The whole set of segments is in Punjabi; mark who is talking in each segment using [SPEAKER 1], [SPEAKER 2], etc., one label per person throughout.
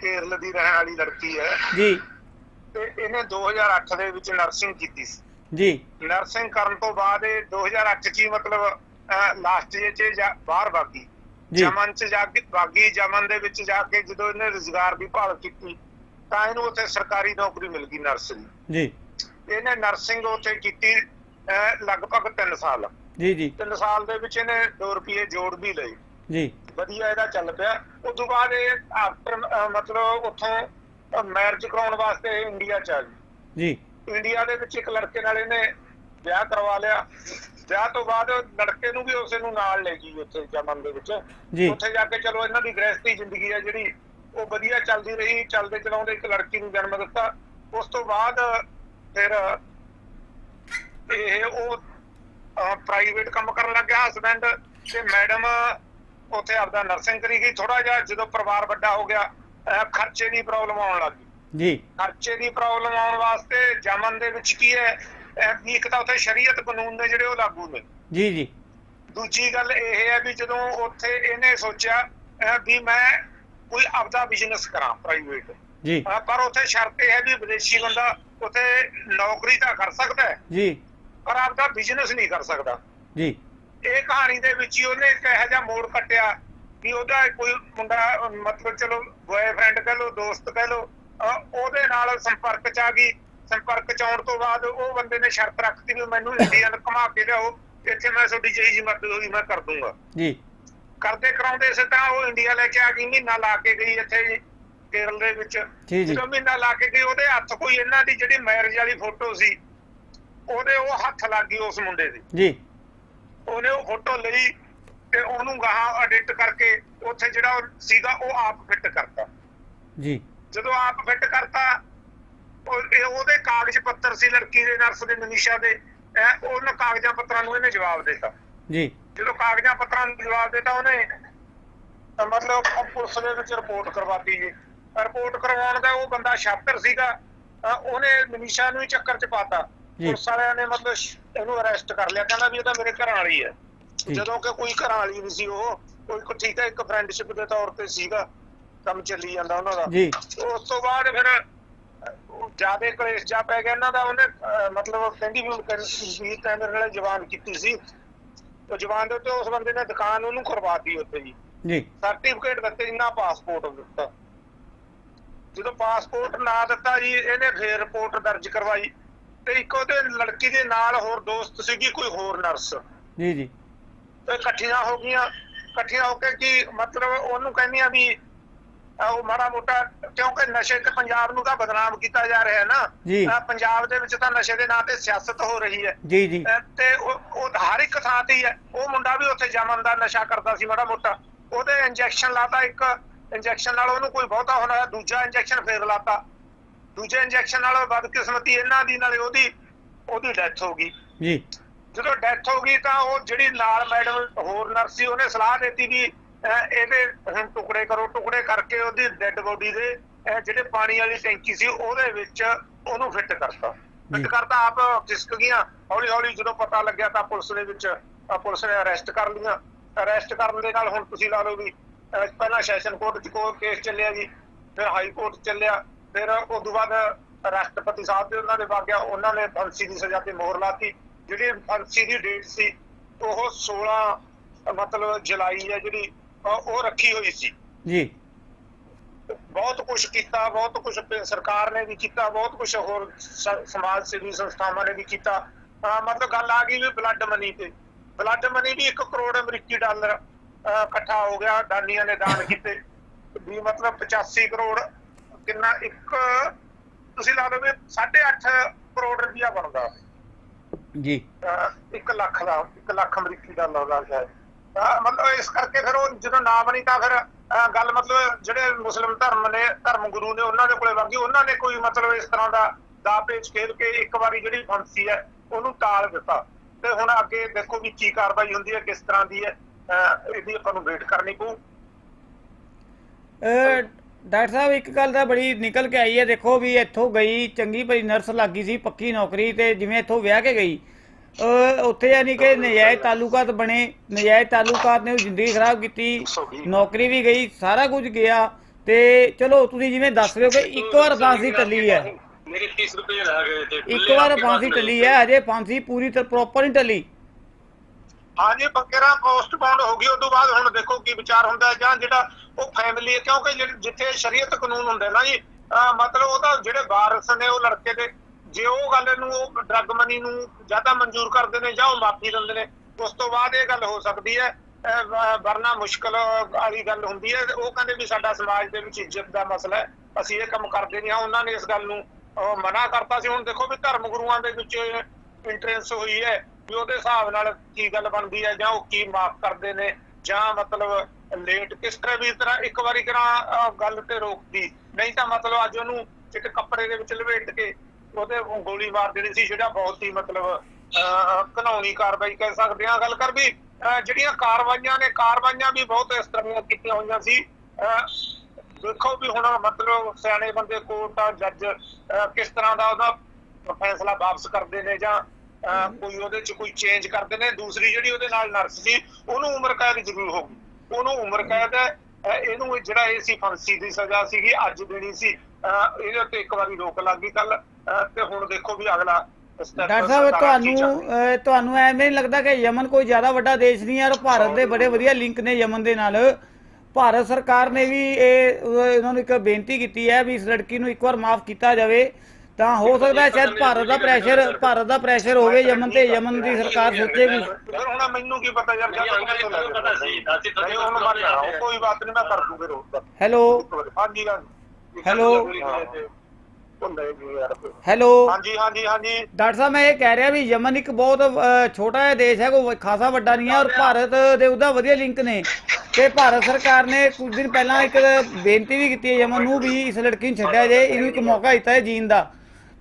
[SPEAKER 1] ਕੇਰਲ ਦੀ ਰਹਿਣ ਵਾਲੀ ਲੜਕੀ ਹੈ।
[SPEAKER 2] ਜੀ।
[SPEAKER 1] ਤੇ ਇਹਨੇ 2008 ਦੇ ਵਿੱਚ ਨਰਸਿੰਗ ਕੀਤੀ ਸੀ।
[SPEAKER 2] ਜੀ।
[SPEAKER 1] ਨਰਸਿੰਗ ਕਰਨ ਤੋਂ ਬਾਅਦ ਇਹ 2008 ਚ ਮਤਲਬ ਲਾਸਟ ਜੇ ਚ ਬਾਹਰ
[SPEAKER 2] ਜੀ।
[SPEAKER 1] ਜਮਨ ਚ ਜਾ ਕੇ ਭਾਗੀ ਜਮਨ ਦੇ ਵਿੱਚ ਜਾ ਕੇ ਜਦੋਂ ਇਹਨੇ ਰੁਜ਼ਗਾਰ ਦੀ ਭਾਲ ਕੀਤੀ ਤਾਂ ਇਹਨੂੰ ਉੱਥੇ ਸਰਕਾਰੀ ਨੌਕਰੀ ਮਿਲ ਗਈ ਨਰਸ ਦੀ
[SPEAKER 2] ਜੀ।
[SPEAKER 1] ਇਹਨੇ ਨਰਸਿੰਗ ਉੱਥੇ ਕੀਤੀ ਲਗਭਗ 3 ਸਾਲ।
[SPEAKER 2] ਜੀ ਜੀ।
[SPEAKER 1] 3 ਸਾਲ ਦੇ ਵਿੱਚ ਇਹਨੇ 2 ਰੁਪਏ ਜੋੜ ਵੀ ਲਏ।
[SPEAKER 2] ਜੀ।
[SPEAKER 1] ਵਧੀਆ ਇਹਦਾ ਚੱਲ ਪਿਆ। ਉਸ ਤੋਂ ਬਾਅਦ ਇਹ ਆਫਟਰ ਮਤਲਬ ਉੱਥੋਂ ਮੈਰਿਜ ਕਰਾਉਣ ਵਾਸਤੇ ਇੰਡੀਆ ਚ ਆ ਗਈ।
[SPEAKER 2] ਜੀ।
[SPEAKER 1] ਇੰਡੀਆ ਦੇ ਵਿੱਚ ਇੱਕ ਲੜਕੇ ਨਾਲ ਇਹਨੇ ਵਿਆਹ ਕਰਵਾ ਲਿਆ। ਵਿਆਹ ਤੋਂ ਬਾਅਦ ਲੜਕੇ ਨੂੰ ਵੀ ਉਸੇ ਨੂੰ ਨਾਲ ਲੈ ਗਈ ਉੱਥੇ ਜਮਨ ਦੇ ਵਿੱਚ। ਉੱਥੇ ਜਾ ਕੇ ਚਲੋ ਇਹਨਾਂ ਦੀ ਗ੍ਰਹਿਸਥੀ ਜ਼ਿੰਦਗੀ ਹੈ ਜਿਹੜੀ ਉਹ ਵਧੀਆ ਚੱਲਦੀ ਰਹੀ ਚੱਲਦੇ ਚਲਾਉਂਦੇ ਇੱਕ ਲੜਕੀ ਨੂੰ ਜਨਮ ਦਿੱਤਾ। ਉਸ ਤੋਂ ਬਾਅਦ ਫਿਰ ਇਹ ਉਹ ਪ੍ਰਾਈਵੇਟ ਕੰਮ ਕਰਨ ਲੱਗਿਆ ਹਸਬੈਂਡ ਤੇ ਮੈਡਮ ਉੱਥੇ ਆਪਦਾ ਨਰਸਿੰਗ ਕਰੀ ਗਈ ਥੋੜਾ ਜਿਹਾ ਜਦੋਂ ਪਰਿਵਾਰ ਵੱਡਾ ਹੋ ਗਿਆ ਖਰਚੇ ਦੀ ਪ੍ਰੋਬਲਮ ਆਉਣ ਲੱਗੀ
[SPEAKER 2] ਜੀ।
[SPEAKER 1] ਖਰਚੇ ਦੀ ਪ੍ਰੋਬਲਮ ਆਉਣ ਵਾਸਤੇ ਜਮਨ ਦੇ ਵਿੱਚ ਕੀ ਹੈ ਇੱਕ ਤਾਂ ਉੱਥੇ ਸ਼ਰੀਅਤ ਕਾਨੂੰਨ ਨੇ ਜਿਹੜੇ ਉਹ ਲਾਗੂ ਨੇ।
[SPEAKER 2] ਜੀ ਜੀ।
[SPEAKER 1] ਦੂਜੀ ਗੱਲ ਇਹ ਹੈ ਵੀ ਜਦੋਂ ਉੱਥੇ ਇਹਨੇ ਸੋਚਿਆ ਵੀ ਮੈਂ ਕੋਈ ਆਪਦਾ ਬਿਜ਼ਨਸ ਕਰਾਂ ਪ੍ਰਾਈਵੇਟ
[SPEAKER 2] ਜੀ।
[SPEAKER 1] ਪਰ ਉੱਥੇ ਸ਼ਰਤ ਇਹ ਹੈ ਵੀ ਵਿਦੇਸ਼ੀ ਬੰਦਾ ਉੱਥੇ ਨੌਕਰੀ ਤਾਂ ਕਰ ਸਕਦਾ ਹੈ
[SPEAKER 2] ਜੀ।
[SPEAKER 1] ਪਰ ਆਪਦਾ ਬਿਜ਼ਨਸ ਨਹੀਂ ਕਰ ਸਕਦਾ।
[SPEAKER 2] ਜੀ।
[SPEAKER 1] ਇਹ ਕਹਾਣੀ ਦੇ ਵਿੱਚ ਹੀ ਉਹਨੇ ਇੱਕ ਇਹੋ ਜਿਹਾ ਮੋੜ ਕੱਟਿਆ ਕਿ ਉਹਦਾ ਕੋਈ ਮੁੰਡਾ ਮਤਲਬ ਚਲੋ ਬॉयਫ੍ਰੈਂਡ ਕਹ ਲੋ ਦੋਸਤ ਕਹ ਲੋ ਉਹਦੇ ਨਾਲ ਸੰਪਰਕ ਚ ਆ ਗਈ। ਸੰਪਰਕ ਚ ਆਉਣ ਤੋਂ ਬਾਅਦ ਉਹ ਬੰਦੇ ਨੇ ਸ਼ਰਤ ਰੱਖਤੀ ਵੀ ਮੈਨੂੰ ਇੰਡੀਆ ਨੂੰ ਘੁਮਾ ਕੇ ਲਿਆਓ ਇੱਥੇ ਮੈਂ ਤੁਹਾਡੀ ਜਿਹੀ ਜੀ ਮਦਦ ਹੋਈ ਮੈਂ ਕਰ ਦੂੰਗਾ।
[SPEAKER 2] ਜੀ।
[SPEAKER 1] ਕਰਦੇ ਕਰਾਉਂਦੇ ਇਸੇ ਤਰ੍ਹਾਂ ਉਹ ਇੰਡੀਆ ਲੈ ਕੇ ਆ ਗਈ ਮਹੀਨਾ ਲਾ ਕੇ ਗਈ ਇੱਥੇ ਕੇਰਲ ਦੇ ਵਿੱਚ। ਜਦੋਂ ਮਹੀਨਾ ਲਾ ਕੇ ਗਈ ਉਹਦੇ ਹੱਥ ਕੋਈ ਇਹਨਾਂ ਦੀ ਜਿਹੜੀ ਮੈਰਿਜ ਵਾਲੀ ਫੋਟੋ ਸੀ ਉਹਦੇ ਉਹ ਹੱਥ ਲੱਗ ਗਈ ਉਸ ਮੁੰਡੇ ਦੇ।
[SPEAKER 2] ਜੀ।
[SPEAKER 1] ਉਹਨੇ ਉਹ ਫੋਟੋ ਲਈ ਤੇ ਉਹਨੂੰ ਗਾਹਾਂ ਐਡਿਟ ਕਰਕੇ ਉੱਥੇ ਜਿਹੜਾ ਉਹ ਸੀਗਾ ਉਹ ਆਪ ਫਿੱਟ ਕਰਤਾ।
[SPEAKER 2] ਜੀ।
[SPEAKER 1] ਜਦੋਂ ਆਪ ਫਿੱਟ ਕਰਤਾ ਉਹਦੇ ਕਾਗਜ਼ ਪੱਤਰ ਸੀ ਲੜਕੀ ਦੇ ਨਰਸ ਦੇ ਮਨੀਸ਼ਾ ਦੇ ਉਹਨਾਂ ਕਾਗਜ਼ਾਂ ਪੱਤਰਾਂ ਨੂੰ ਇਹਨੇ ਜਵਾਬ ਦਿੱਤਾ।
[SPEAKER 2] ਜੀ।
[SPEAKER 1] ਜਦੋਂ ਕਾਗਜ਼ਾਂ ਪੱਤਰਾਂ ਨੂੰ ਜਵਾਬ ਦਿੱਤਾ ਉਹਨੇ ਮਤਲਬ ਉਹ ਪੁਲਿਸ ਦੇ ਵਿੱਚ ਰਿਪੋਰਟ ਕਰਵਾਤੀ ਜੀ। ਰਿਪੋਰਟ ਕਰਵਾਉਣ ਦਾ ਉਹ ਬੰਦਾ ਸ਼ਾਤਰ ਸੀਗਾ ਉਹਨੇ ਮਨੀਸ਼ਾ ਨੂੰ ਹੀ ਚੱਕਰ ਚ ਪਾਤਾ। ਪੁਲਿਸ ਵਾਲਿਆਂ ਨੇ ਮਤਲਬ ਇਹਨੂੰ ਅਰੈਸਟ ਕਰ ਲਿਆ ਕਹਿੰਦਾ ਵੀ ਇਹ ਤਾਂ ਮੇਰੇ ਘਰ ਵਾਲੀ ਹੈ। ਜਦੋਂ ਕਿ ਕੋਈ ਘਰ ਵਾਲੀ ਨਹੀਂ ਸੀ ਉਹ ਕੋਈ ਕੋ ਠੀਕ ਹੈ ਇੱਕ ਫਰੈਂਡਸ਼ਿਪ ਦੇ ਤੌਰ ਤੇ ਸੀਗਾ ਕੰਮ ਚੱਲੀ ਜਾਂਦਾ ਉਹਨਾਂ ਦਾ।
[SPEAKER 2] ਜੀ।
[SPEAKER 1] ਉਸ ਤੋਂ ਬਾਅਦ ਫਿਰ ਜਿਆਦੇ ਕਲੇਸ਼ ਜਾ ਪੈ ਗਿਆ ਇਹਨਾਂ ਦਾ ਉਹਨੇ ਮਤਲਬ ਕਹਿੰਦੀ ਵੀ ਵੀ ਕੈਮਰੇ ਨਾਲ ਜਵਾਨ ਕੀਤੀ ਸੀ। ਉਹ ਜਵਾਨ ਦੇ ਉੱਤੇ ਉਸ ਬੰਦੇ ਨੇ ਦੁਕਾਨ ਉਹਨੂੰ ਕਰਵਾਤੀ ਉੱਥੇ ਜੀ।
[SPEAKER 2] ਜੀ।
[SPEAKER 1] ਸਰਟੀਫਿਕੇਟ ਦਿੱਤੇ ਜਿੰਨਾ ਪਾਸਪੋਰਟ ਦਿੱਤਾ। ਜਦੋਂ ਪਾਸਪੋਰਟ ਨਾ ਦਿੱਤਾ ਜੀ ਇਹਨੇ ਫੇਰ ਰਿਪੋਰਟ ਦਰਜ ਕਰਵਾਈ। ਤੇ ਇੱਕ ਉਹਦੇ ਲੜਕੀ ਦੇ ਨਾਲ ਹੋਰ ਦੋਸਤ ਸੀਗੀ ਕੋਈ ਹੋਰ ਨਰਸ।
[SPEAKER 2] ਜੀ ਜੀ।
[SPEAKER 1] ਤੇ ਇਕੱਠੀਆਂ ਹੋ ਗਈਆਂ ਇਕੱਠੀਆਂ ਹੋ ਕੇ ਕੀ ਮਤਲਬ ਉਹਨੂੰ ਕਹਿੰਦੀਆਂ ਵੀ ਉਹ ਮਾੜਾ ਮੋਟਾ ਕਿਉਂਕਿ ਨਸ਼ੇ ਤੇ ਪੰਜਾਬ ਨੂੰ ਤਾਂ ਬਦਨਾਮ ਕੀਤਾ ਜਾ ਰਿਹਾ ਹੈ ਨਾ ਪੰਜਾਬ ਦੇ ਵਿੱਚ ਤਾਂ ਨਸ਼ੇ ਦੇ ਨਾਂ ਤੇ ਸਿਆਸਤ ਹੋ ਰਹੀ ਹੈ।
[SPEAKER 2] ਜੀ ਜੀ।
[SPEAKER 1] ਤੇ ਉਹ ਉਹ ਹਰ ਇੱਕ ਥਾਂ ਤੇ ਹੀ ਹੈ। ਉਹ ਮੁੰਡਾ ਵੀ ਉੱਥੇ ਜਮਨ ਦਾ ਨਸ਼ਾ ਕਰਦਾ ਸੀ ਮਾੜਾ ਮੋਟਾ। ਉਹਦੇ ਇੰਜੈਕਸ਼ਨ ਲਾਤਾ ਇੱਕ ਇੰਜੈਕਸ਼ਨ ਨਾਲ ਉਹਨੂੰ ਕੋਈ ਬਹੁਤਾ ਹੋਣਾ ਦੂਜਾ ਇੰਜੈਕਸ਼ਨ ਫੇਰ ਲਾਤਾ। ਦੂਜੇ ਇੰਜੈਕਸ਼ਨ ਨਾਲ ਬਦਕਿਸਮਤੀ ਇਹਨਾਂ ਦੀ ਨਾਲੇ ਉਹਦੀ ਉਹਦੀ ਡੈਥ ਹੋ ਗਈ।
[SPEAKER 2] ਜੀ।
[SPEAKER 1] ਜਦੋਂ ਡੈਥ ਹੋ ਗਈ ਤਾਂ ਉਹ ਜਿਹੜੀ ਨਾਲ ਮੈਡਮ ਹੋਰ ਨਰਸ ਸੀ ਉਹਨੇ ਸਲਾਹ ਦਿੱਤੀ ਵੀ ਇਹਦੇ ਹੁਣ ਟੁਕੜੇ ਕਰੋ ਟੁਕੜੇ ਕਰਕੇ ਉਹਦੀ ਡੈੱਡ ਬੋਡੀ ਦੇ ਜਿਹੜੇ ਪਾਣੀ ਵਾਲੀ ਟੈਂਕੀ ਸੀ ਉਹਦੇ ਵਿੱਚ ਉਹਨੂੰ ਫਿੱਟ ਕਰਤਾ। ਫਿੱਟ ਕਰਤਾ ਆਪ ਖਿਸਕ ਗਈਆਂ। ਹੌਲੀ ਹੌਲੀ ਜਦੋਂ ਪਤਾ ਲੱਗਿਆ ਤਾਂ ਪੁਲਿਸ ਦੇ ਵਿੱਚ ਪੁਲਿਸ ਨੇ ਅਰੈਸਟ ਕਰ ਲਈਆਂ। ਅਰੈਸਟ ਕਰਨ ਦੇ ਨਾਲ ਹੁਣ ਤੁਸੀਂ ਲਾ ਲਓ ਵੀ ਪਹਿਲਾਂ ਸੈਸ਼ਨ ਕੋਰਟ 'ਚ ਕੋ ਕੇਸ ਚੱਲਿਆ ਜੀ ਫਿਰ ਹਾਈ ਕੋਰਟ ਚੱਲਿਆ। ਫਿਰ ਉਸ ਤੋਂ ਬਾਅਦ ਰਾਸ਼ਟਰਪਤੀ ਸਾਹਿਬ ਦੇ ਉਹਨਾਂ ਦੇ ਵਾਗਿਆ ਉਹਨਾਂ ਨੇ ਫਾਂਸੀ ਦੀ ਸਜ਼ਾ ਤੇ ਮੋਹਰ ਲਾਤੀ। ਜਿਹੜੀ ਫਾਂਸੀ ਦੀ ਡੇਟ ਸੀ ਉਹ 16 ਮਤਲਬ ਜੁਲਾਈ ਹੈ ਜਿਹੜੀ ਉਹ ਰੱਖੀ ਹੋਈ ਸੀ।
[SPEAKER 2] ਜੀ।
[SPEAKER 1] ਬਹੁਤ ਕੁਝ ਕੀਤਾ ਬਹੁਤ ਕੁਝ ਸਰਕਾਰ ਨੇ ਵੀ ਕੀਤਾ ਬਹੁਤ ਕੁਝ ਹੋਰ ਸਮਾਜ ਸੇਵੀ ਸੰਸਥਾਵਾਂ ਨੇ ਵੀ ਕੀਤਾ। ਮਤਲਬ ਗੱਲ ਆ ਗਈ ਵੀ ਬਲੱਡ ਮਨੀ ਤੇ। ਬਲੱਡ ਮਨੀ ਵੀ 1 ਕਰੋੜ ਅਮਰੀਕੀ ਡਾਲਰ ਇਕੱਠਾ ਹੋ ਗਿਆ ਦਾਨੀਆਂ ਨੇ ਦਾਨ ਕੀਤੇ। ਵੀ ਮਤਲਬ 85 ਕਰੋੜ ਕਿੰਨਾ ਇੱਕ ਤੁਸੀਂ ਲਾ ਲਓ ਵੀ 8.5 ਕਰੋੜ ਰੁਪਇਆ ਬਣਦਾ।
[SPEAKER 2] ਜੀ।
[SPEAKER 1] ਅਹ ਇੱਕ ਲੱਖ ਦਾ ਇੱਕ ਲੱਖ ਅਮਰੀਕੀ ਦਾ ਸ਼ਾਇਦ। ਅਹ ਮਤਲਬ ਇਸ ਕਰਕੇ ਫਿਰ ਉਹ ਜਦੋਂ ਨਾ ਬਣੀ ਤਾਂ ਫਿਰ ਗੱਲ ਮਤਲਬ ਜਿਹੜੇ ਮੁਸਲਿਮ ਧਰਮ ਨੇ ਧਰਮ ਗੁਰੂ ਨੇ ਉਹਨਾਂ ਦੇ ਕੋਲੇ ਵਾਗੀ ਉਹਨਾਂ ਨੇ ਕੋਈ ਮਤਲਬ ਇਸ ਤਰ੍ਹਾਂ ਦਾ ਦਾ ਪੇਚ ਖੇਲ ਕੇ ਇੱਕ ਵਾਰੀ ਜਿਹੜੀ ਫਾਂਸੀ ਹੈ ਉਹਨੂੰ ਟਾਲ ਦਿੱਤਾ। ਤੇ ਹੁਣ ਅੱਗੇ ਦੇਖੋ ਵੀ ਕੀ ਕਾਰਵਾਈ ਹੁੰਦੀ ਹੈ ਕਿਸ ਤਰ੍ਹਾਂ ਦੀ ਹੈ। ਇਹਦੀ ਆਪਾਂ ਨੂੰ ਵੇਟ ਕਰਨੀ ਪਊ।
[SPEAKER 2] ਡਾਕਟਰ ਸਾਹਿਬ ਇੱਕ ਗੱਲ ਤਾਂ ਬੜੀ ਨਿਕਲ ਕੇ ਆਈ ਹੈ ਦੇਖੋ ਵੀ ਇੱਥੋਂ ਗਈ ਚੰਗੀ ਭਰੀ ਨਰਸ ਲੱਗੀ ਸੀ ਪੱਕੀ ਨੌਕਰੀ ਤੇ ਜਿਵੇਂ ਇੱਥੋਂ ਵਿਆਹ ਕੇ ਗਈ। ਉੱਥੇ ਯਾਨੀ ਕਿ ਨਜਾਇਜ਼ ਤਾਲੁਕਾਤ ਬਣੇ ਨਜਾਇਜ਼ ਤਾਲੁਕਾਤ ਨੇ ਉਹ ਜ਼ਿੰਦਗੀ ਖਰਾਬ ਕੀਤੀ ਨੌਕਰੀ ਵੀ ਗਈ ਸਾਰਾ ਕੁਝ ਗਿਆ ਤੇ ਚਲੋ ਤੁਸੀਂ ਜਿਵੇਂ ਦੱਸ ਰਹੇ ਹੋ ਕਿ ਇੱਕ ਵਾਰ ਫਾਂਸੀ ਟੱਲੀ ਹੈ।
[SPEAKER 3] ਮੇਰੇ 30 ਰੁਪਏ ਲੱਗ ਗਏ
[SPEAKER 2] ਇੱਕ ਵਾਰ ਫਾਂਸੀ ਟੱਲੀ ਹੈ ਅਜੇ ਫਾਂਸੀ ਪੂਰੀ ਤਰ੍ਹਾਂ ਪ੍ਰੋਪਰ ਨਹੀਂ ਟੱਲੀ।
[SPEAKER 1] ਹਾਂਜੀ ਬੱਕਰਾ ਪੋਸਟਪੋਨ ਹੋ ਗਈ ਉਸ ਤੋਂ ਬਾਅਦ ਹੁਣ ਦੇਖੋ ਕੀ ਵਿਚਾਰ ਹੁੰਦਾ ਜਾਂ ਜਿਹੜਾ ਉਹ ਫੈਮਿਲੀ ਕਿਉਂਕਿ ਜਿੱਥੇ ਸ਼ਰੀਅਤ ਕਾਨੂੰਨ ਹੁੰਦੇ ਨਾ ਜੀ ਮਤਲਬ ਉਹਦਾ ਜਿਹੜੇ ਵਾਰਸ ਨੇ, ਉਹ ਲੜਕੇ ਦੇ, ਜੇ ਉਹ ਗੱਲ ਨੂੰ ਉਹ ਡਰਗ ਮਨੀ ਨੂੰ ਜਾਂ ਤਾਂ ਮਨਜ਼ੂਰ ਕਰਦੇ ਨੇ, ਜਾਂ ਉਹ ਮਾਫੀ ਦਿੰਦੇ ਨੇ, ਉਸ ਤੋਂ ਬਾਅਦ ਇਹ ਗੱਲ ਹੋ ਸਕਦੀ ਹੈ ਵਰਨਾ ਮੁਸ਼ਕਲ ਵਾਲੀ ਗੱਲ ਹੁੰਦੀ ਹੈ, ਉਹ ਕਹਿੰਦੇ ਵੀ ਸਾਡਾ ਸਮਾਜ ਦੇ ਵਿੱਚ ਇੱਜ਼ਤ ਦਾ ਮਸਲਾ ਹੈ, ਅਸੀਂ ਇਹ ਕੰਮ ਕਰਦੇ ਨਹੀਂ, ਹਾਂ, ਉਹਨਾਂ ਨੇ ਇਸ ਗੱਲ ਨੂੰ ਮਨਾ ਕਰਤਾ ਸੀ, ਹੁਣ ਦੇਖੋ ਵੀ ਧਰਮ ਗੁਰੂਆਂ ਦੇ ਵਿੱਚ ਇੰਟਰੈਂਸ ਹੋਈ ਹੈ ਵੀ ਉਹਦੇ ਹਿਸਾਬ ਨਾਲ ਕੀ ਗੱਲ ਬਣਦੀ ਹੈ ਜਾਂ ਉਹ ਕੀ ਮਾਫ ਕਰਦੇ ਨੇ ਜਾਂ ਮਤਲਬ ਲੇਟ ਕਿਸ ਤਰ੍ਹਾਂ ਵੀ ਤਰ੍ਹਾਂ ਇੱਕ ਵਾਰੀ ਕਰਾਂ ਗੱਲ ਤੇ ਰੋਕਦੀ। ਨਹੀਂ ਤਾਂ ਮਤਲਬ ਅੱਜ ਉਹਨੂੰ ਇੱਕ ਕੱਪੜੇ ਦੇ ਵਿੱਚ ਲਪੇਟ ਕੇ ਉਹਦੇ ਗੋਲੀ ਮਾਰ ਦੇਣੀ ਸੀ ਜਿਹੜਾ ਬਹੁਤ ਹੀ ਮਤਲਬ ਅਹ, ਕਾਰਵਾਈ ਕਹਿ ਸਕਦੇ ਹਾਂ। ਗੱਲ ਕਰ ਵੀ ਜਿਹੜੀਆਂ ਕਾਰਵਾਈਆਂ ਨੇ ਕਾਰਵਾਈਆਂ ਵੀ ਬਹੁਤ ਇਸ ਤਰ੍ਹਾਂ ਦੀਆਂ ਕੀਤੀਆਂ ਹੋਈਆਂ ਸੀ। ਅਹ, ਦੇਖੋ ਵੀ ਹੁਣ ਮਤਲਬ ਸਿਆਣੇ ਬੰਦੇ ਕੋਰਟ ਆ ਜੱਜ ਕਿਸ ਤਰ੍ਹਾਂ ਦਾ ਉਹਦਾ ਫੈਸਲਾ ਵਾਪਸ ਕਰਦੇ ਨੇ ਜਾਂ ਕੋਈ ਉਹਦੇ ਚ ਕੋਈ ਚੇਂਜ ਕਰਦੇ ਨੇ ਦੂਸਰੀ ਜਿਹੜੀ ਉਹਦੇ ਨਾਲ ਨਰਸ ਸੀ ਉਹਨੂੰ ਉਮਰ ਕੈਦ ਜ਼ਰੂਰ ਹੋਊਗੀ ਉਹਨੂੰ ਉਮਰ ਕੈਦ ਹੈ ਇਹਨੂੰ ਜਿਹੜਾ ਇਹ ਸੀ ਫਾਂਸੀ ਦੀ ਸਜ਼ਾ ਸੀਗੀ ਅੱਜ ਦੇਣੀ ਸੀ। ਇਹਦੇ ਉੱਤੇ ਇੱਕ ਵਾਰੀ ਰੋਕ ਲੱਗ ਗਈ ਕੱਲ ਤੇ ਹੁਣ ਦੇਖੋ ਵੀ ਅਗਲਾ
[SPEAKER 2] ਡਾਕਟਰ ਸਾਹਿਬ ਤੁਹਾਨੂੰ ਤੁਹਾਨੂੰ ਐਵੇਂ ਨਹੀਂ ਲੱਗਦਾ ਕਿ ਯਮਨ ਕੋਈ ਜ਼ਿਆਦਾ ਵੱਡਾ ਦੇਸ਼ ਨਹੀਂ ਹੈ ਔਰ ਭਾਰਤ ਦੇ ਬੜੇ ਵਧੀਆ ਲਿੰਕ ਨੇ ਯਮਨ ਦੇ ਨਾਲ। ਭਾਰਤ ਸਰਕਾਰ ਨੇ ਵੀ ਇਹ ਉਹ ਇਹਨਾਂ ਨੂੰ ਇੱਕ ਬੇਨਤੀ ਕੀਤੀ ਹੈ ਵੀ ਇਸ ਲੜਕੀ ਨੂੰ ਇੱਕ ਵਾਰ ਮਾਫ ਕੀਤਾ ਜਾਵੇ। ਤਾਂ ਹੋ ਸਕਦਾ ਹੈ ਸ਼ਾਇਦ ਭਾਰਤ ਦਾ ਪ੍ਰੈਸ਼ਰ ਭਾਰਤ ਦਾ ਪ੍ਰੈਸ਼ਰ ਹੋਵੇ ਯਮਨ ਤੇ ਯਮਨ ਦੀ ਸਰਕਾਰ ਸੋਚੇ ਵੀ।
[SPEAKER 1] ਫਿਰ ਹੁਣ ਮੈਨੂੰ ਕੀ ਪਤਾ ਯਾਰ
[SPEAKER 3] ਨਹੀਂ,
[SPEAKER 1] ਜਦ
[SPEAKER 3] ਅੰਗਰੇਜ਼
[SPEAKER 1] ਤੱਕ
[SPEAKER 3] ਨੂੰ ਪਤਾ ਸੀ, ਦਾਦੀ ਤਾਂ
[SPEAKER 1] ਨਹੀਂ ਹੁਣ ਮੈਂ ਕਰਾਂ, ਕੋਈ ਬਾਤ ਨਹੀਂ ਮੈਂ ਕਰ ਦੂੰਗਾ ਰੋਜ਼
[SPEAKER 2] ਹੈਲੋ।
[SPEAKER 1] ਹਾਂਜੀ ਹਾਂਜੀ।
[SPEAKER 2] ਹੈਲੋ। ਹੈਲੋ।
[SPEAKER 1] ਹਾਂਜੀ ਹਾਂਜੀ ਹਾਂਜੀ।
[SPEAKER 2] ਡਾਕਟਰ ਸਾਹਿਬ ਮੈਂ ਇਹ ਕਹਿ ਰਿਹਾ ਵੀ ਯਮਨ ਇੱਕ ਬਹੁਤ ਛੋਟਾ ਜਿਹਾ ਦੇਸ਼ ਹੈ ਕੋਈ ਖਾਸਾ ਵੱਡਾ ਨਹੀਂ ਹੈ ਔਰ ਭਾਰਤ ਦੇ ਉਹਦਾ ਵਧੀਆ ਲਿੰਕ ਨੇ। ਤੇ ਭਾਰਤ ਸਰਕਾਰ ਨੇ ਕੁਝ ਦਿਨ ਪਹਿਲਾਂ ਇੱਕ ਬੇਨਤੀ ਵੀ ਕੀਤੀ ਹੈ ਯਮਨ ਨੂੰ ਵੀ ਇਸ ਲੜਕੀ ਨੂੰ ਛੱਡਿਆ ਜੇ ਇਹਨੂੰ ਇੱਕ ਮੌਕਾ ਦਿੱਤਾ ਹੈ ਜੀਣ ਦਾ।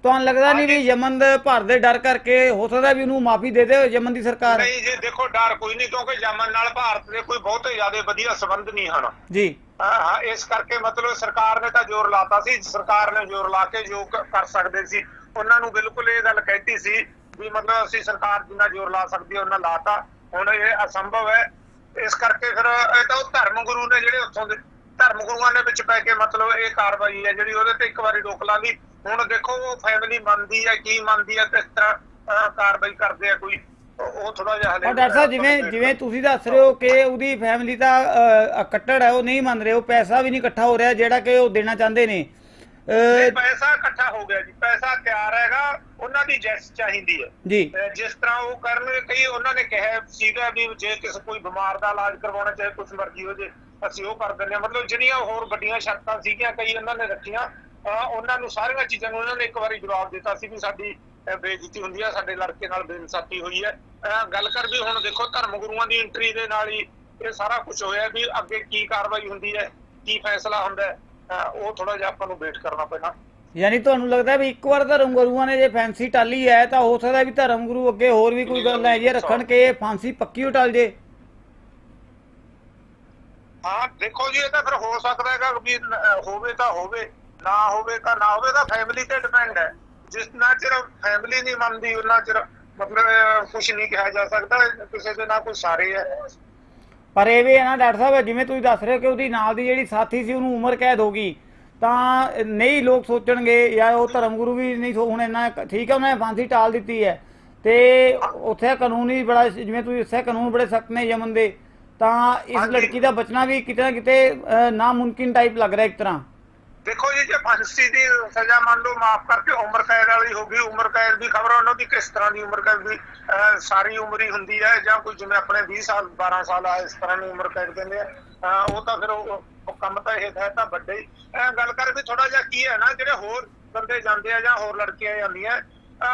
[SPEAKER 2] ਤੁਹਾਨੂੰ ਲੱਗਦਾ ਨਹੀਂ ਵੀ ਯਮਨ ਦੇ ਭਾਰਤ ਦੇ ਡਰ ਕਰਕੇ ਹੋ ਸਕਦਾ ਵੀ ਉਹਨੂੰ ਮਾਫੀ ਦੇ ਦੇ ਯਮਨ ਦੀ ਸਰਕਾਰ?
[SPEAKER 1] ਨਹੀਂ ਜੀ ਦੇਖੋ ਡਰ ਕੋਈ ਨਹੀਂ ਕਿਉਂਕਿ ਯਮਨ ਨਾਲ ਭਾਰਤ ਦੇ ਕੋਈ ਬਹੁਤੇ ਜ਼ਿਆਦਾ ਵਧੀਆ ਸੰਬੰਧ ਨਹੀਂ ਹਨ।
[SPEAKER 2] ਜੀ।
[SPEAKER 1] ਹਾਂ ਇਸ ਕਰਕੇ ਮਤਲਬ ਸਰਕਾਰ ਨੇ ਤਾਂ ਜ਼ੋਰ ਲਾਤਾ ਸੀ ਸਰਕਾਰ ਨੇ ਜ਼ੋਰ ਲਾ ਕੇ ਜੋ ਕਰ ਸਕਦੇ ਸੀ। ਉਹਨਾਂ ਨੂੰ ਬਿਲਕੁਲ ਇਹ ਗੱਲ ਕਹਿਤੀ ਸੀ ਵੀ ਮਤਲਬ ਅਸੀਂ ਸਰਕਾਰ ਜਿੰਨਾ ਜ਼ੋਰ ਲਾ ਸਕਦੀ ਹੈ ਉਹਨਾਂ ਲਾਤਾ। ਹੁਣ ਇਹ ਅਸੰਭਵ ਹੈ। ਇਸ ਕਰਕੇ ਫਿਰ ਇਹ ਤਾਂ ਉਹ ਧਰਮ ਗੁਰੂ ਨੇ ਜਿਹੜੇ ਉੱਥੋਂ ਦੇ ਧਰਮ ਗੁਰੂਆਂ ਦੇ ਵਿੱਚ ਪੈ ਕੇ ਮਤਲਬ ਇਹ ਕਾਰਵਾਈ ਹੈ ਜਿਹੜੀ ਉਹਦੇ ਤੇ ਇੱਕ ਵਾਰੀ ਰੋਕ ਲਾ ਲਈ। ਹੁਣ ਦੇਖੋ ਉਹ ਫੈਮਿਲੀ ਮੰਨਦੀ ਹੈ ਕੀ ਮੰਨਦੀ ਹੈ ਕਿਸ ਤਰ੍ਹਾਂ ਕਾਰਵਾਈ ਕਰਦੇ ਆ ਕੋਈ ਉਹ- ਥੋੜਾ ਜਿਹਾ ਹਲੇ
[SPEAKER 2] ਡਾਕਟਰ ਸਾਹਿਬ ਜਿਵੇਂ ਜਿਵੇਂ ਤੁਸੀਂ ਦੱਸ ਰਹੇ ਹੋ ਕਿ ਉਹਦੀ ਫੈਮਿਲੀ ਤਾਂ ਕੱਟੜ ਹੈ ਉਹ ਨਹੀਂ ਮੰਨ ਰਹੇ ਉਹ ਪੈਸਾ ਵੀ ਨਹੀਂ ਇਕੱਠਾ ਹੋ ਰਿਹਾ ਜਿਹੜਾ ਕਿ ਉਹ ਦੇਣਾ ਚਾਹੁੰਦੇ ਨੇ।
[SPEAKER 1] ਪੈਸਾ ਇਕੱਠਾ ਹੋ ਗਿਆ ਜੀ। ਪੈਸਾ ਤਿਆਰ ਹੈਗਾ ਉਹਨਾਂ ਦੀ ਜੈਸ ਚਾਹੀਦੀ ਹੈ।
[SPEAKER 2] ਜੀ।
[SPEAKER 1] ਜਿਸ ਤਰ੍ਹਾਂ ਉਹ ਕਰਨਗੇ ਕਈ ਉਹਨਾਂ ਨੇ ਕਿਹਾ ਸੀਗਾ ਵੀ ਜੇ ਕਿਸੇ ਕੋਈ ਬਿਮਾਰ ਦਾ ਇਲਾਜ ਕਰਵਾਉਣਾ ਚਾਹੇ ਕੁਝ ਮਰਜ਼ੀ ਹੋ ਜੇ ਅਸੀਂ ਉਹ ਕਰ ਦਿੰਦੇ ਹਾਂ। ਮਤਲਬ ਜਿਹੜੀਆਂ ਹੋਰ ਵੱਡੀਆਂ ਸ਼ਰਤਾਂ ਸੀਗੀਆਂ ਕਈ ਉਹਨਾਂ ਨੇ ਰੱਖੀਆਂ। ਉਹਨਾਂ ਨੂੰ ਸਾਰੀਆਂ ਚੀਜ਼ਾਂ ਨੂੰ ਉਹਨਾਂ ਨੇ ਇੱਕ ਵਾਰੀ ਜਵਾਬ ਦਿੱਤਾ ਸੀ ਵੀ ਸਾਡੀ ਬੇਇੱਜ਼ਤੀ ਹੁੰਦੀ ਹੈ ਸਾਡੇ ਲੜਕੇ ਨਾਲ ਬੇਇਨਸਾਫੀ ਹੋਈ ਹੈ। ਗੱਲ ਕਰ ਵੀ ਹੁਣ ਦੇਖੋ ਧਰਮ ਗੁਰੂਆਂ ਦੀ ਐਂਟਰੀ ਦੇ ਨਾਲ ਹੀ ਇਹ ਸਾਰਾ ਕੁਝ ਹੋਇਆ ਵੀ ਅੱਗੇ ਕੀ ਕਾਰਵਾਈ ਹੁੰਦੀ ਹੈ ਕੀ ਫੈਸਲਾ ਹੁੰਦਾ ਉਹ ਥੋੜਾ ਜਿਹਾ ਆਪਾਂ ਨੂੰ ਵੇਟ ਕਰਨਾ ਪੈਣਾ।
[SPEAKER 2] ਯਾਨੀ ਤੁਹਾਨੂੰ ਲੱਗਦਾ ਵੀ ਇੱਕ ਵਾਰ ਧਰਮ ਗੁਰੂਆਂ ਨੇ ਜੇ ਫੈਂਸੀ ਟਾਲੀ ਹੈ ਤਾਂ ਹੋ ਸਕਦਾ ਵੀ ਧਰਮ ਗੁਰੂ ਅੱਗੇ ਹੋਰ ਵੀ ਕੋਈ ਗੱਲ ਹੈ ਜੀ ਰੱਖਣ ਕਿ ਇਹ ਫਾਂਸੀ ਪੱਕੀ ਹੋ ਟਲ ਜੇ।
[SPEAKER 1] ਹਾਂ ਦੇਖੋ ਜੀ ਇਹ ਤਾਂ ਫਿਰ ਹੋ ਸਕਦਾ ਹੈਗਾ ਵੀ ਹੋਵੇ ਤਾਂ ਹੋਵੇ। ਨਾ ਹੋਵੇ ਤਾਂ ਨਾ ਹੋਵੇ ਤਾਂ ਫੈਮਿਲੀ ਤੇ ਡਿਪੈਂਡ ਹੈ। ਜਿਸ ਨਾ ਚਿਰ ਫੈਮਿਲੀ ਨਹੀਂ ਮੰਨਦੀ ਉਹਨਾਂ ਚਿਰ ਮਤਲਬ ਕੁਝ ਨਹੀਂ ਕਿਹਾ ਜਾ ਸਕਦਾ ਕਿਸੇ ਦੇ ਨਾਲ ਕੋਈ ਸਾਰੇ ਹੈ।
[SPEAKER 2] ਪਰ ਇਹ ਵੀ ਹੈ ਨਾ ਡਾਕਟਰ ਸਾਹਿਬ ਜਿਵੇਂ ਤੁਸੀਂ ਦੱਸ ਰਹੇ ਹੋ ਕਿ ਉਹਦੀ ਨਾਲ ਦੀ ਜਿਹੜੀ ਸਾਥੀ ਸੀ ਉਹਨੂੰ ਉਮਰ ਕੈਦ ਹੋ ਗਈ ਤਾਂ ਨਹੀਂ ਲੋਕ ਸੋਚਣਗੇ ਜਾਂ ਉਹ ਧਰਮ ਗੁਰੂ ਵੀ ਨਹੀਂ ਸੋ ਹੁਣ ਇੰਨਾ ਠੀਕ ਹੈ ਉਹਨਾਂ ਨੇ ਫਾਂਸੀ ਟਾਲ ਦਿੱਤੀ ਹੈ। ਤੇ ਉੱਥੇ ਕਾਨੂੰਨੀ ਬੜਾ ਜਿਵੇਂ ਤੁਸੀਂ ਦੱਸਿਆ ਕਾਨੂੰਨ ਬੜੇ ਸਖਤ ਨੇ ਯਮਨ ਦੇ ਤਾਂ ਇਸ। ਲੜਕੀ ਦਾ ਬਚਣਾ ਵੀ ਕਿਤੇ ਨਾ ਕਿਤੇ ਅਹ, ਨਾਮੁਮਕਿਨ ਟਾਈਪ ਲੱਗ ਰਿਹਾ ਇੱਕ ਤਰ੍ਹਾਂ।
[SPEAKER 1] ਦੇਖੋ ਜੀ, ਜੇ ਫਾਂਸੀ ਦੀ ਸਜ਼ਾ ਮੰਨ ਲਓ, ਮਾਫ ਕਰਕੇ ਉਮਰ ਕੈਦ ਵਾਲੀ ਹੋ ਗਈ, ਉਮਰ ਕੈਦ ਦੀ ਖਬਰ ਉਹਨਾਂ ਦੀ ਕਿਸ ਤਰ੍ਹਾਂ ਦੀ ਉਮਰ ਕੈਦ ਦੀ ਸਾਰੀ ਉਮਰ ਹੀ ਹੁੰਦੀ ਹੈ ਜਾਂ ਕੋਈ ਜਿਵੇਂ ਆਪਣੇ 20 ਸਾਲ 12 ਸਾਲ ਆ, ਇਸ ਤਰ੍ਹਾਂ ਦੀ ਉਮਰ ਕੈਦ ਕਹਿੰਦੇ ਆ ਉਹ ਤਾਂ ਫਿਰ ਉਹ ਕੰਮ ਤਾਂ ਇਹ ਹੈ ਤਾਂ ਵੱਡੇ ਗੱਲ ਕਰ ਵੀ ਥੋੜਾ ਜਿਹਾ ਕੀ ਹੈ ਨਾ, ਜਿਹੜੇ ਹੋਰ ਬੰਦੇ ਜਾਂਦੇ ਆ ਜਾਂ ਹੋਰ ਲੜਕੀਆਂ ਜਾਂਦੀਆਂ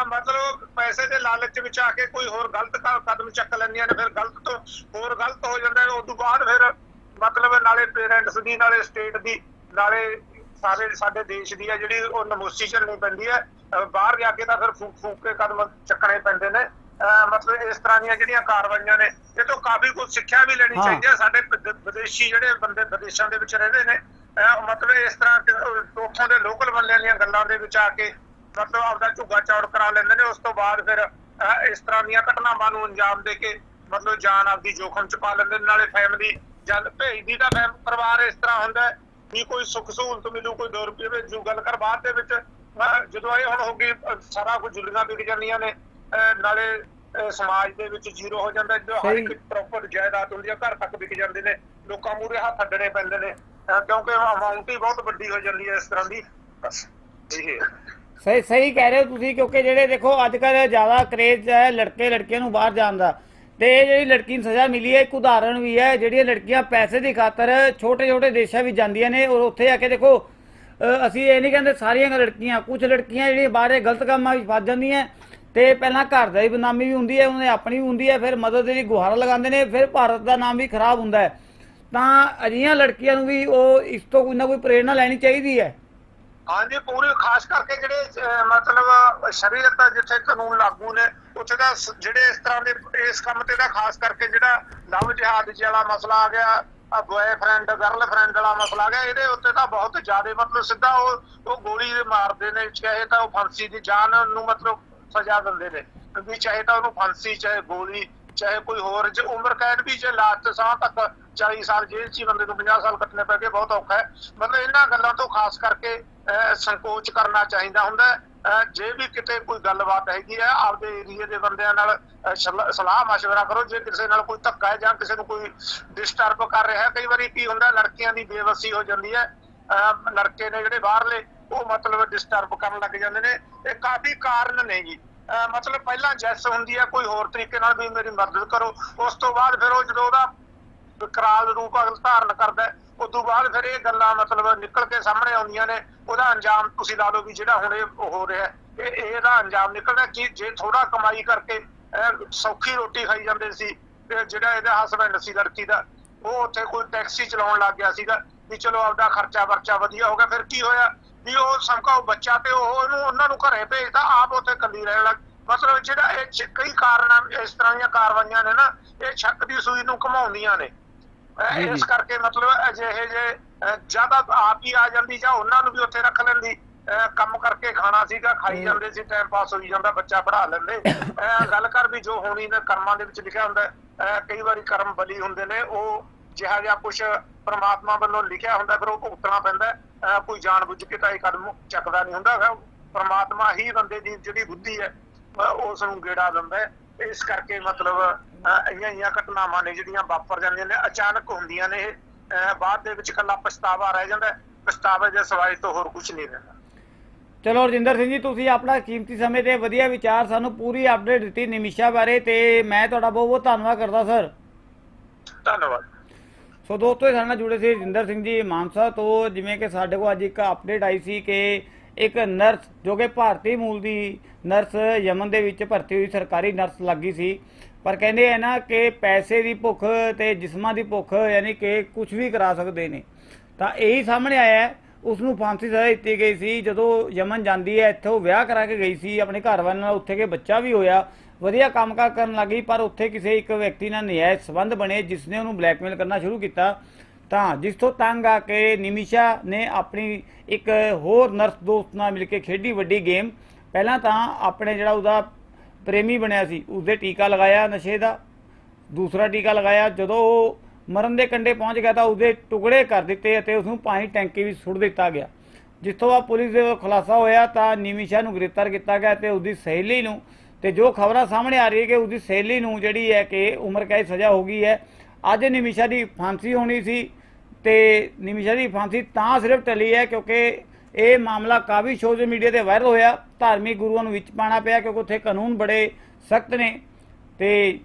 [SPEAKER 1] ਮਤਲਬ ਪੈਸੇ ਦੇ ਲਾਲਚ ਵਿੱਚ ਆ ਕੇ ਕੋਈ ਹੋਰ ਗਲਤ ਕਦਮ ਚੱਕ ਲੈਂਦੀਆਂ ਨੇ, ਫਿਰ ਗਲਤ ਤੋਂ ਹੋਰ ਗਲਤ ਹੋ ਜਾਂਦਾ ਹੈ ਉਸ ਤੋਂ ਬਾਅਦ ਫਿਰ ਮਤਲਬ ਨਾਲੇ ਪੇਰੈਂਟਸ ਦੀ, ਨਾਲੇ ਸਟੇਟ ਦੀ, ਨਾਲੇ ਸਾਰੇ ਸਾਡੇ ਦੇਸ਼ ਦੀ ਹੈ ਜਿਹੜੀ ਉਹ ਨਮੋਸੀ ਝੱਲਣੀ ਪੈਂਦੀ ਹੈ ਬਾਹਰ ਜਾ ਕੇ ਤਾਂ ਫਿਰ ਫੂਕ ਫੂਕ ਕੇ ਕਦਮ ਚੱਕਣੇ ਪੈਂਦੇ ਨੇ। ਮਤਲਬ ਇਸ ਤਰ੍ਹਾਂ ਦੀਆਂ ਜਿਹੜੀਆਂ ਕਾਰਵਾਈਆਂ ਨੇ ਇਹ ਤੋਂ ਕਾਫੀ ਕੁਝ ਸਿੱਖਿਆ ਵੀ ਲੈਣੀ। ਚਾਹੀਦੀ ਹੈ ਸਾਡੇ ਵਿਦ- ਵਿਦੇਸ਼ੀ ਜਿਹੜੇ ਬੰਦੇ ਵਿਦੇਸ਼ਾਂ ਦੇ ਵਿੱਚ ਰਹਿੰਦੇ ਨੇ ਮਤਲਬ ਇਸ ਤਰ੍ਹਾਂ ਕਿ ਉਹ ਉੱਥੋਂ ਦੇ ਲੋਕਲ ਬੰਦਿਆਂ ਦੀਆਂ ਗੱਲਾਂ ਦੇ ਵਿੱਚ ਆ ਕੇ ਮਤਲਬ ਆਪਦਾ ਝੁੱਗਾ ਚੌੜ ਕਰਾ ਲੈਂਦੇ ਨੇ। ਉਸ ਤੋਂ ਬਾਅਦ ਫਿਰ ਇਸ ਤਰ੍ਹਾਂ ਦੀਆਂ ਘਟਨਾਵਾਂ ਨੂੰ ਅੰਜਾਮ ਦੇ ਕੇ ਮਤਲਬ ਜਾਨ ਆਪਦੀ ਜੋਖਮ ਚ ਪਾ ਲੈਂਦੇ ਨੇ। ਨਾਲੇ ਫੈਮਿਲੀ ਜਦ ਭੇਜਦੀ ਤਾਂ ਪਰਿਵਾਰ ਇਸ ਤਰ੍ਹਾਂ ਹੁੰਦਾ ਹੈ। ਵੀ ਕੋਈ ਸੁੱਖ ਸਹੂਲਤ ਮਿਲੂ ਕੋਈ 2 ਰੁਪਏ ਵਿੱਚ ਜੋ ਗੱਲ ਕਰ ਬਾਅਦ ਦੇ ਵਿੱਚ ਜਦੋਂ ਇਹ ਹੁਣ ਹੋ ਗਈ ਸਾਰਾ ਕੁਝ ਜੁਲੀਆਂ ਵਿਕ ਜਾਂਦੀਆਂ ਨੇ ਨਾਲੇ ਸਮਾਜ ਦੇ ਵਿੱਚ ਜ਼ੀਰੋ ਹੋ ਜਾਂਦਾ ਜੋ ਹਰ। ਇੱਕ ਪ੍ਰੋਪਰ ਜਾਇਦਾਦ ਹੁੰਦੀ ਆ ਘਰ ਤੱਕ ਵਿਕ ਜਾਂਦੇ ਨੇ ਲੋਕਾਂ ਮੂਰੇ ਹੱਥ ਅੱਡਣੇ ਪੈਂਦੇ ਨੇ ਕਿਉਂਕਿ ਅਮਾਉਂਟ ਹੀ ਬਹੁਤ ਵੱਡੀ ਹੋ ਜਾਂਦੀ ਹੈ ਇਸ ਤਰ੍ਹਾਂ ਦੀ ਬਸ ਇਹ।
[SPEAKER 2] ਸਹੀ ਸਹੀ ਕਹਿ ਰਹੇ ਹੋ ਤੁਸੀਂ ਕਿਉਂਕਿ ਜਿਹੜੇ ਦੇਖੋ ਅੱਜ ਕੱਲ੍ਹ ਜ਼ਿਆਦਾ ਕਰੇਜ਼ ਹੈ ਲੜਕੇ ਲੜਕੀਆਂ ਨੂੰ ਬਾਹਰ ਜਾਣ ਦਾ ਤੇ ਇਹ ਜਿਹੜੀ ਲੜਕੀ ਨੂੰ ਸਜ਼ਾ ਮਿਲੀ ਹੈ, ਇੱਕ ਉਦਾਹਰਣ ਵੀ ਹੈ, ਜਿਹੜੀਆਂ ਲੜਕੀਆਂ ਪੈਸੇ ਦੀ ਖਾਤਰ ਛੋਟੇ ਛੋਟੇ ਦੇਸ਼ਾਂ ਵਿੱਚ ਜਾਂਦੀਆਂ ਨੇ ਔਰ ਉੱਥੇ ਆ ਕੇ ਦੇਖੋ ਅਸੀਂ ਇਹ ਨਹੀਂ ਕਹਿੰਦੇ ਸਾਰੀਆਂ ਲੜਕੀਆਂ ਕੁਝ ਲੜਕੀਆਂ ਜਿਹੜੀਆਂ ਬਾਹਰ ਗਲਤ ਕੰਮਾਂ ਵਿੱਚ ਫਸ ਜਾਂਦੀਆਂ ਤੇ ਪਹਿਲਾਂ ਘਰ ਦਾ ਹੀ ਬਦਨਾਮੀ ਵੀ ਹੁੰਦੀ ਹੈ, ਉਹਨੇ ਆਪਣੀ ਵੀ ਹੁੰਦੀ ਹੈ, ਫਿਰ ਮਦਦ ਦੀ ਗੁਹਾਰਾ ਲਗਾਉਂਦੇ ਨੇ, ਫਿਰ ਭਾਰਤ ਦਾ ਨਾਮ ਵੀ ਖਰਾਬ ਹੁੰਦਾ ਹੈ। ਤਾਂ ਅਜਿਹੀਆਂ ਲੜਕੀਆਂ ਨੂੰ ਵੀ ਉਹ ਇਸ ਤੋਂ ਕੋਈ ਨਾ ਕੋਈ ਪ੍ਰੇਰਣਾ ਲੈਣੀ ਚਾਹੀਦੀ ਹੈ।
[SPEAKER 1] ਹਾਂਜੀ, ਪੂਰੀ ਖਾਸ ਕਰਕੇ ਜਿਹੜੇ ਮਤਲਬ ਸ਼ਰੀਅਤ ਦਾ ਜਿੱਥੇ ਕਾਨੂੰਨ ਲਾਗੂ ਨੇ, ਉੱਥੇ ਦਾ ਜਿਹੜੇ ਇਸ ਤਰ੍ਹਾਂ ਦੇ, ਇਸ ਕੰਮ ਤੇ ਦਾ ਖਾਸ ਕਰਕੇ ਜਿਹੜਾ ਲਵ ਜਿਹਾਦ ਵਾਲਾ ਮਸਲਾ ਆ ਗਿਆ ਬॉयਫ੍ਰੈਂਡ ਗਰਲਫ੍ਰੈਂਡ ਵਾਲਾ ਮਸਲਾ ਗਿਆ, ਇਹਦੇ ਉੱਤੇ ਤਾਂ ਬਹੁਤ ਜ਼ਿਆਦਾ ਮਤਲਬ ਸਿੱਧਾ ਉਹ ਉਹ ਗੋਲੀ ਮਾਰਦੇ ਨੇ, ਚਾਹੇ ਤਾਂ ਉਹ ਫਾਂਸੀ ਦੀ ਜਾਨ ਨੂੰ ਮਤਲਬ ਸਜ਼ਾ ਦਿੰਦੇ ਨੇ ਵੀ ਚਾਹੇ ਤਾਂ ਉਹਨੂੰ ਫਾਂਸੀ, ਚਾਹੇ ਗੋਲੀ, ਚਾਹੇ ਕੋਈ ਹੋਰ, ਜੇ ਉਮਰ ਕੈਦ ਵੀ ਜੇ ਲਾਸਟ ਸਾਹ ਤੱਕ 40 ਸਾਲ ਜੇਲ੍ਹ 'ਚ ਹੀ ਬੰਦੇ ਨੂੰ 50 ਸਾਲ ਕੱਟਣੇ ਪੈ ਗਏ, ਬਹੁਤ ਔਖਾ ਹੈ। ਮਤਲਬ ਇਹਨਾਂ ਗੱਲਾਂ ਤੋਂ ਖਾਸ ਕਰਕੇ ਸੰਕੋਚ ਕਰਨਾ ਚਾਹੀਦਾ ਹੁੰਦਾ ਹੈ। ਅਹ, ਜੇ ਵੀ ਕਿਤੇ ਕੋਈ ਗੱਲਬਾਤ ਹੈਗੀ ਹੈ ਆਪਦੇ ਏਰੀਏ ਦੇ ਬੰਦਿਆਂ ਨਾਲ ਅਹ, ਸਲਾ- ਸਲਾਹ مشورہ ਕਰੋ ਜੇ ਕਿਸੇ ਨਾਲ ਕੋਈ ਧੱਕਾ ਹੈ ਜਾਂ ਕਿਸੇ ਨੂੰ ਕੋਈ ਡਿਸਟਰਬ ਕਰ ਰਿਹਾ ਹੈ ਕਈ ਵਾਰੀ ਕੀ ਹੁੰਦਾ ਲੜਕੀਆਂ ਦੀ ਬੇਵਸੀ ਹੋ ਜਾਂਦੀ ਹੈ ਅਹ, ਲੜਕੇ ਨੇ ਜਿਹੜੇ ਬਾਹਰਲੇ ਉਹ ਮਤਲਬ ਡਿਸਟਰਬ ਕਰਨ ਲੱਗ ਜਾਂਦੇ ਨੇ ਇਹ ਕਾਫੀ ਕਾਰਨ ਨੇ ਜੀ ਅਹ ਮਤਲਬ ਪਹਿਲਾਂ ਜੈਸ ਹੁੰਦੀ ਹੈ ਕੋਈ ਹੋਰ ਤਰੀਕੇ ਨਾਲ ਵੀ ਮੇਰੀ ਮਦਦ ਕਰੋ ਉਸ ਤੋਂ ਬਾਅਦ ਫਿਰ ਉਹ ਜਦੋਂ ਉਹਦਾ ਵਿਕਰਾਲ ਰੂਪ ਅਗਲ ਧਾਰਨ ਕਰਦਾ ਹੈ, ਉਸ ਤੋਂ ਬਾਅਦ ਫਿਰ ਇਹ ਗੱਲਾਂ ਮਤਲਬ ਨਿਕਲ ਕੇ ਸਾਹਮਣੇ ਆਉਂਦੀਆਂ ਨੇ, ਉਹਦਾ ਅੰਜਾਮ ਤੁਸੀਂ ਲਾ ਲਓ ਵੀ ਜਿਹੜਾ ਹੁਣ ਇਹ ਹੋ ਰਿਹਾ ਇਹ ਇਹਦਾ ਅੰਜਾਮ ਨਿਕਲਣਾ ਕਿ ਜੇ ਥੋੜਾ ਕਮਾਈ ਕਰਕੇ ਸੌਖੀ ਰੋਟੀ ਖਾਈ ਜਾਂਦੇ ਸੀ, ਤੇ ਜਿਹੜਾ ਇਹਦਾ ਹਸਬੰਡ ਸੀ, ਲੜਕੀ ਦਾ, ਉਹ ਉੱਥੇ ਕੋਈ ਟੈਕਸੀ ਚਲਾਉਣ ਲੱਗ ਗਿਆ ਸੀਗਾ, ਵੀ ਚਲੋ ਆਪਦਾ ਖਰਚਾ ਵਰਚਾ ਵਧੀਆ ਹੋ ਗਿਆ, ਫਿਰ ਕੀ ਹੋਇਆ ਵੀ ਉਹ ਸਮਕਾ ਉਹ ਬੱਚਾ ਤੇ ਉਹ ਉਹਨੂੰ ਉਹਨਾਂ ਨੂੰ ਘਰੇ ਭੇਜਦਾ ਆਪ ਉੱਥੇ ਕੱਲੀ ਰਹਿਣ ਲੱਗ, ਮਤਲਬ ਜਿਹੜਾ ਇਹ ਕਈ ਕਾਰਨ, ਇਸ ਤਰ੍ਹਾਂ ਦੀਆਂ ਕਾਰਵਾਈਆਂ ਨੇ ਨਾ, ਇਹ ਸ਼ੱਕ ਦੀ ਸੂਈ ਨੂੰ ਘਮਾਉਂਦੀਆਂ ਨੇ। ਇਸ ਕਰਕੇ ਮਤਲਬ ਅਜਿਹੇ ਜੇ ਜ਼ਿਆਦਾ ਆਪ ਹੀ ਆ ਜਾਂਦੀ ਜਾਂ ਉਹਨਾਂ ਨੂੰ ਵੀ ਉੱਥੇ ਰੱਖ ਲੈਂਦੀ। ਕੰਮ ਕਰਕੇ ਖਾਣਾ ਸੀਗਾ ਖਾਈ ਜਾਂਦੇ ਸੀ ਟਾਈਮ ਪਾਸ ਹੋਈ ਜਾਂਦਾ ਬੱਚਾ ਪੜਾ ਲੈਂਦੇ। ਗੱਲ ਕਰ ਵੀ ਜੋ ਹੋਣੀ ਨੇ ਕਰਮਾਂ ਦੇ ਵਿੱਚ ਲਿਖਿਆ ਹੁੰਦਾ ਕਈ ਵਾਰੀ ਕਰਮ ਬਲੀ ਹੁੰਦੇ ਨੇ ਉਹ ਜਿਹਾ ਜਿਹਾ ਕੁਝ ਪ੍ਰਮਾਤਮਾ ਵੱਲੋਂ ਲਿਖਿਆ ਹੁੰਦਾ ਫਿਰ ਉਹ ਭੁਗਤਣਾ ਪੈਂਦਾ। ਕੋਈ ਜਾਣ ਬੁੱਝ ਕੇ ਤਾਂ ਇਹ ਕਦਮ ਚੱਕਦਾ ਨਹੀਂ ਹੁੰਦਾ। ਪ੍ਰਮਾਤਮਾ ਹੀ ਬੰਦੇ ਦੀ ਜਿਹੜੀ ਬੁੱਧੀ ਹੈ ਉਸ ਨੂੰ ਗੇੜਾ ਦਿੰਦਾ ਹੈ। ਇਸ ਕਰਕੇ ਮਤਲਬ ਇਹੀਆਂ ਇਹੀਆਂ ਘਟਨਾਵਾਂ ਨੇ ਜਿਹੜੀਆਂ ਵਾਪਰ ਜਾਂਦੀਆਂ ਨੇ ਅਚਾਨਕ ਹੁੰਦੀਆਂ ਨੇ ਬਾਅਦ ਦੇ ਵਿੱਚ ਇਕੱਲਾ ਪਛਤਾਵਾ ਰਹਿ ਜਾਂਦਾ। ਪਛਤਾਵੇ ਦੇ ਸਿਵਾਏ ਤੋਂ ਹੋਰ ਕੁਝ ਨਹੀਂ ਰਹਿੰਦਾ
[SPEAKER 2] ਚਲੋ ਰਜਿੰਦਰ ਸਿੰਘ ਜੀ ਤੁਸੀਂ ਆਪਣਾ ਕੀਮਤੀ ਸਮੇਂ ਤੇ ਵਧੀਆ ਵਿਚਾਰ ਸਾਨੂੰ ਪੂਰੀ ਅਪਡੇਟ ਦਿੱਤੀ ਨਿਮਿਸ਼ਾ ਬਾਰੇ ਤੇ ਮੈਂ ਤੁਹਾਡਾ ਬਹੁਤ ਬਹੁਤ ਧੰਨਵਾਦ ਕਰਦਾ ਸਰ
[SPEAKER 1] ਧੰਨਵਾਦ
[SPEAKER 2] ਸੋ ਦੋਸਤੋ ਸਾਡੇ ਨਾਲ ਜੁੜੇ ਸੀ ਰਜਿੰਦਰ ਸਿੰਘ ਜੀ ਮਾਨਸਾ ਤੋਂ ਜਿਵੇਂ ਕਿ ਸਾਡੇ ਕੋਲ ਅੱਜ ਇੱਕ ਅਪਡੇਟ ਆਈ ਸੀ ਕਿ ਇੱਕ ਨਰਸ, ਜੋ ਕਿ ਭਾਰਤੀ ਮੂਲ ਦੀ ਨਰਸ ਯਮਨ ਦੇ ਵਿੱਚ ਭਰਤੀ ਹੋਈ ਸਰਕਾਰੀ ਨਰਸ ਲੱਗੀ ਸੀ। ਪਰ ਕਹਿੰਦੇ ਆ ਨਾ ਕਿ ਪੈਸੇ ਦੀ ਭੁੱਖ ਤੇ ਜਿਸਮਾਂ ਦੀ ਭੁੱਖ ਯਾਨੀ ਕਿ ਕੁਝ ਵੀ ਕਰਾ ਸਕਦੇ ਨੇ। ਤਾਂ ਇਹੀ ਸਾਹਮਣੇ ਆਇਆ ਹੈ ਉਸ ਨੂੰ ਫਾਂਸੀ ਸਜ਼ਾ ਦਿੱਤੀ ਗਈ ਸੀ। ਜਦੋਂ ਯਮਨ ਜਾਂਦੀ ਹੈ, ਇੱਥੋਂ ਵਿਆਹ ਕਰਾ ਕੇ ਗਈ ਸੀ। ਆਪਣੇ ਘਰ ਵਾਲੇ ਨਾਲ ਉੱਥੇ ਕੇ ਬੱਚਾ ਵੀ ਹੋਇਆ। ਵਧੀਆ ਕੰਮਕਾਰ ਕਰਨ ਲੱਗੀ, ਪਰ ਉੱਥੇ ਕਿਸੇ ਇੱਕ ਵਿਅਕਤੀ ਨਾਲ ਨਜਾਇਜ਼ ਸੰਬੰਧ ਬਣੇ ਜਿਸ ਨੇ ਉਹਨੂੰ ਬਲੈਕਮੇਲ ਕਰਨਾ ਸ਼ੁਰੂ ਕੀਤਾ। ਤਾਂ ਜਿਸ ਤੋਂ ਤੰਗ ਆ ਕੇ ਨਿਮਿਸ਼ਾ ਨੇ ਆਪਣੀ ਇੱਕ ਹੋਰ ਨਰਸ ਦੋਸਤ ਨਾਲ ਮਿਲ ਕੇ ਖੇਡੀ ਵੱਡੀ ਗੇਮ, ਪਹਿਲਾਂ ਤਾਂ ਆਪਣੇ ਜਿਹੜਾ ਉਹਦਾ ਪ੍ਰੇਮੀ ਬਣਿਆ ਸੀ, ਉਸਦੇ ਟੀਕਾ ਲਗਾਇਆ ਨਸ਼ੇ ਦਾ, ਦੂਸਰਾ ਟੀਕਾ ਲਗਾਇਆ, ਜਦੋਂ ਉਹ ਮਰਨ ਦੇ ਕੰਢੇ ਪਹੁੰਚ ਗਿਆ ਤਾਂ ਉਸਦੇ ਟੁਕੜੇ ਕਰ ਦਿੱਤੇ ਅਤੇ ਉਸ ਨੂੰ ਪਾਣੀ ਟੈਂਕੀ ਵਿੱਚ ਸੁੱਟ ਦਿੱਤਾ ਗਿਆ। ਜਿਸ ਤੋਂ ਬਾਅਦ ਪੁਲਿਸ ਦੇ ਖੁਲਾਸਾ ਹੋਇਆ ਤਾਂ ਨਿਮਿਸ਼ਾ ਨੂੰ ਗ੍ਰਿਫਤਾਰ ਕੀਤਾ ਗਿਆ ਤੇ ਉਸਦੀ ਸਹੇਲੀ ਨੂੰ, ਤੇ ਜੋ ਖਬਰਾਂ ਸਾਹਮਣੇ ਆ ਰਹੀ ਹੈ ਕਿ ਉਸਦੀ ਸਹੇਲੀ ਨੂੰ ਜਿਹੜੀ ਹੈ ਕਿ ਉਮਰ ਕੈਦ ਸਜ਼ਾ ਹੋ ਗਈ ਹੈ ਅੱਜ ਨਿਮਿਸ਼ਾ ਦੀ ਫਾਂਸੀ ਹੋਣੀ ਸੀ ਤੇ ਨਿਮਿਸ਼ਾ ਦੀ ਫਾਂਸੀ ਤਾਂ ਸਿਰਫ ਟਲੀ ਹੈ ਕਿਉਂਕਿ ਇਹ ਮਾਮਲਾ ਕਾਫੀ ਸੋਸ਼ਲ ਮੀਡੀਆ ਤੇ ਵਾਇਰਲ ਹੋਇਆ। ਧਾਰਮਿਕ ਗੁਰੂਆਂ ਨੂੰ ਵਿੱਚ ਪਾਣਾ ਪਿਆ ਕਿਉਂਕਿ ਉੱਥੇ ਕਾਨੂੰਨ ਬੜੇ ਸਖਤ ਨੇ ਤੇ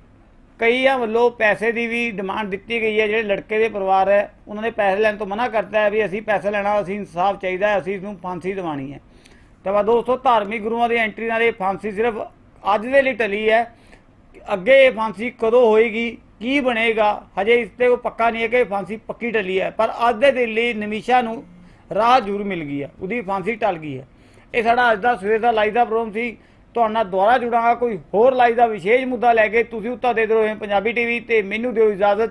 [SPEAKER 2] ਕਈਆਂ ਵੱਲੋਂ ਪੈਸੇ ਦੀ ਵੀ ਡਿਮਾਂਡ ਦਿੱਤੀ ਗਈ ਹੈ। ਜਿਹੜੇ ਲੜਕੇ ਦੇ ਪਰਿਵਾਰ ਹੈ, ਉਹਨਾਂ ਨੇ ਪੈਸੇ ਲੈਣ ਤੋਂ ਮਨਾ ਕਰਤਾ ਹੈ ਵੀ ਅਸੀਂ ਪੈਸੇ ਲੈਣਾ, ਅਸੀਂ ਇਨਸਾਫ ਚਾਹੀਦਾ ਹੈ, ਅਸੀਂ ਇਸਨੂੰ ਫਾਂਸੀ ਦਿਵਾਣੀ ਹੈ। ਤਾਂ ਵਾ ਦੋਸਤੋ, ਧਾਰਮਿਕ ਗੁਰੂਆਂ ਦੀ ਐਂਟਰੀ ਨਾਲ ਇਹ ਫਾਂਸੀ ਸਿਰਫ ਅੱਜ ਦੇ ਲਈ ਟਲੀ ਹੈ। ਅੱਗੇ ਇਹ ਫਾਂਸੀ ਕਦੋਂ ਹੋਏਗੀ ਕੀ ਬਣੇਗਾ? ਹਜੇ ਇਸ ਤੇ ਉਹ ਪੱਕਾ ਨਹੀਂ ਹੈ ਕਿ ਇਹ ਫਾਂਸੀ ਪੱਕੀ ਟਲੀ ਹੈ, ਪਰ ਅੱਜ ਦੇ ਦਿਨ ਲਈ ਨਿਮਿਸ਼ਾ ਨੂੰ ਰਾਹ ਜ਼ਰੂਰ ਮਿਲ ਗਈ ਹੈ। ਉਹਦੀ ਫਾਂਸੀ ਟਲ ਗਈ ਹੈ। ਇਹ ਸਾਡਾ ਅੱਜ ਦਾ ਸਵੇਰ ਦਾ ਲਾਈਵ ਦਾ ਪ੍ਰੋਗਰਾਮ ਸੀ। ਤੁਹਾਡੇ ਨਾਲ ਦੁਬਾਰਾ ਜੁੜਾਂਗਾ। ਕੋਈ ਹੋਰ ਲਾਈਵ ਦਾ ਵਿਸ਼ੇਸ਼ ਮੁੱਦਾ ਲੈ ਕੇ ਤੁਸੀਂ ਉੱਤਾ ਦੇ ਦਿਓ। ਪੰਜਾਬੀ ਟੀਵੀ ਤੇ ਮੈਨੂੰ ਦਿਓ ਇਜਾਜ਼ਤ।